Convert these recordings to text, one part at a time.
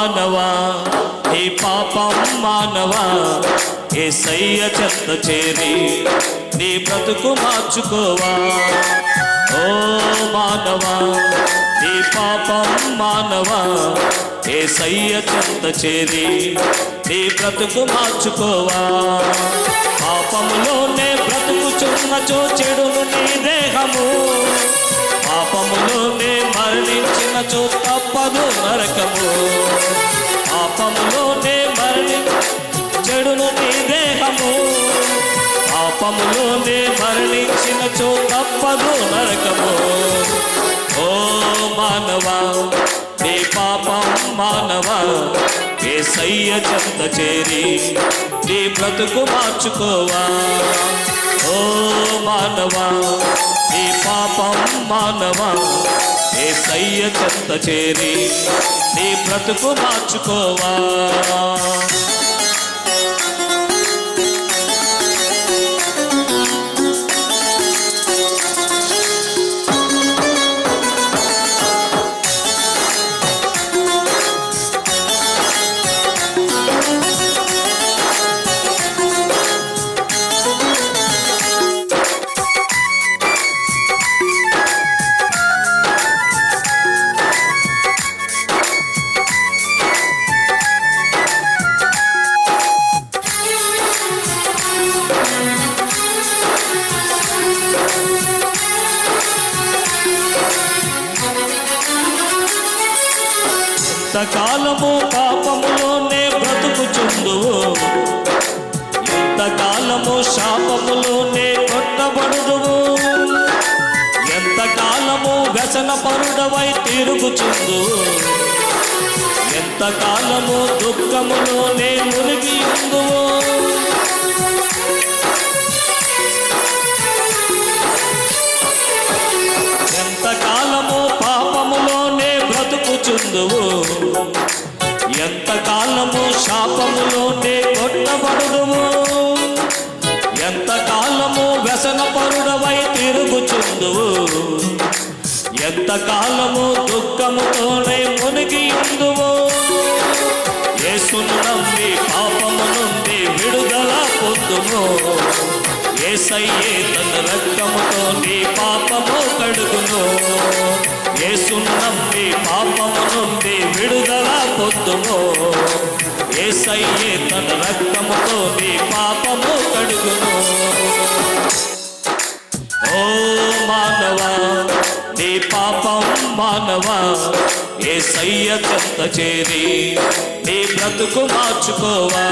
మానవా? నీ పాపం మానవా? ఏ సయ్య చెత్త చేరి నీ బ్రతుకు మార్చుకోవా? ఓ మానవా నీ పాపం మానవా? ఏ సయ్య చెత్త చేరి నీ బ్రతుకు మార్చుకోవా? పాపములోనే బ్రతుకుచున్నచో చెడును నీ దేహము. పాపములోనే మరణించినచో తప్పదు నరకము. పాపములోనే మరణి చెడును నీ దేహము. పాపములోనే మరణించినచో తప్పదు నరకము. ఓ మానవా నీ పాపం మానవా ఏ సయ్య చెంత చేరి నీ బ్రతుకు మార్చుకోవా. ఓ మానవా నీ పాపం మానవా ఏ సయ్య చెత్త చేరి నీ బ్రతుకు మార్చుకోవా? ఎంతకాలము పాపములోనే బ్రతుకుచుందువు ఎంతకాలము శాపములోనే కొట్టబడుదువు. ఎంతకాలము వ్యసన పరుడవై తిరుగుచుందు ఎంతకాలము దుఃఖములోనే మునిగి ఉందువు ఎంతకాలము పాపములోనే బ్రతుకుచుందువు ఎంతకాలము శాపములోనే కొట్టబడుదువు ఎంతకాలము వ్యసన పరుడవై తిరుగుచుందువు? ఎంతకాలము దుఃఖముతోనే మునిగి ఉందువు? యేసును నమ్మి పాపము నుండి విడుదల పొందుము. ఏసయ్యే తన రక్తముతో నీ పాపము కడుగును. యేసును నమ్మి పాపము నుండి విడుదల పొందుము. ఏసయ్యే తన రక్తముతో నీ పాపము కడుగును ఓ మానవా నీ పాపం మానవా ఏ సయ్య చెంత చేరి నీ బ్రతుకు మార్చుకోవా.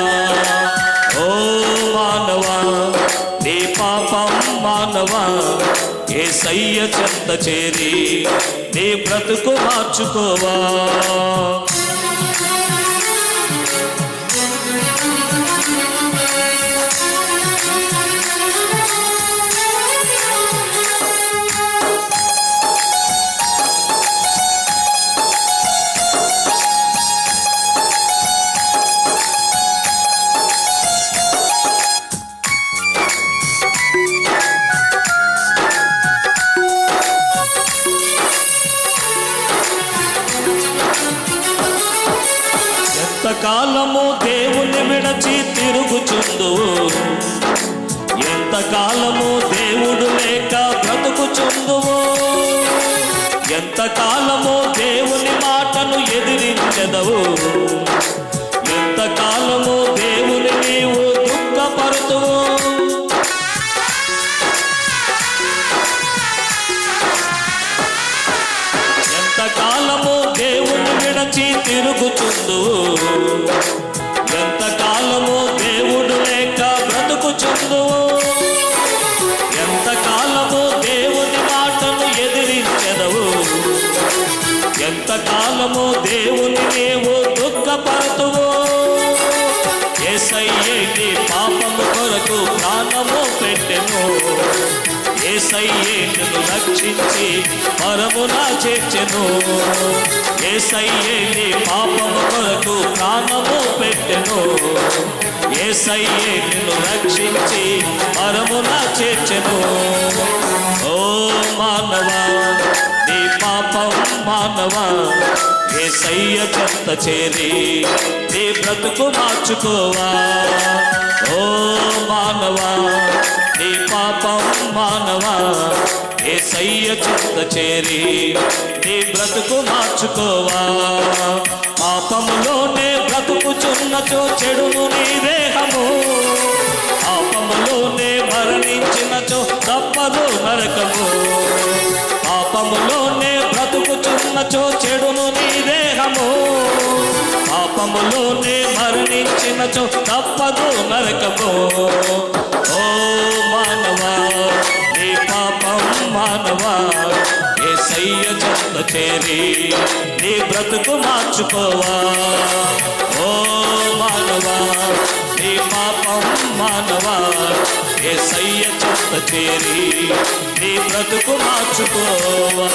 ఓ మానవా నీ పాపం మానవా ఏ సయ్య చెత్త చేరి నీ బ్రతుకు మార్చుకోవా? ఎంతకాలము దేవుని విడచి తిరుగుచుందు ఎంతకాలము దేవుడు లేక బ్రతుకుచుందువో ఎంతకాలము దేవుని మాటను ఎదిరించదవు. తిరుగుచుందు ఎంతకాలము దేవుడు లేక బ్రతుకుచుందు ఎంతకాలము దేవుని మాటను ఎదిరించెదవు? ఎంతకాలము దేవుని నీవు దుఃఖపడుతువు? ఏసయ్యేటి పాపము కొరకు ప్రాణము పెట్టెను ఏసయ్యేటిను రక్షించి పరమునా చేర్చెను ఏసయ్యే నీ కొరకు ప్రాణము పెట్టెను. ఏసయ్యే నిన్ను రక్షించి పరమున చేర్చెను. ఓ మానవా నీ పాపం మానవా ఏసయ్య చెత్త చేరి నీ బ్రతుకు మార్చుకోవా. ఓ మానవా నీ పాపం మానవా ఏసయ్య చెంత చేరి నీ బ్రతుకు మార్చుకోవా? పాపములోనే బ్రతుకుచున్నచో చెడును నీ దేహము. పాపములోనే మరణించినచో తప్పదు నరకము. పాపములోనే బ్రతుకుచున్నచో చెడును నీ దేహము. పాపములోనే మరణించినచో తప్పదు నరకము. ఓ మానవా మానవా ఏసయ్య చెత్త చేరి నీ బ్రతుకు మార్చుకోవా ఓ మానవా నీ పాపం మానవా ఏసయ్య చెత్త చేరి నీ బ్రతుకు మార్చుకోవా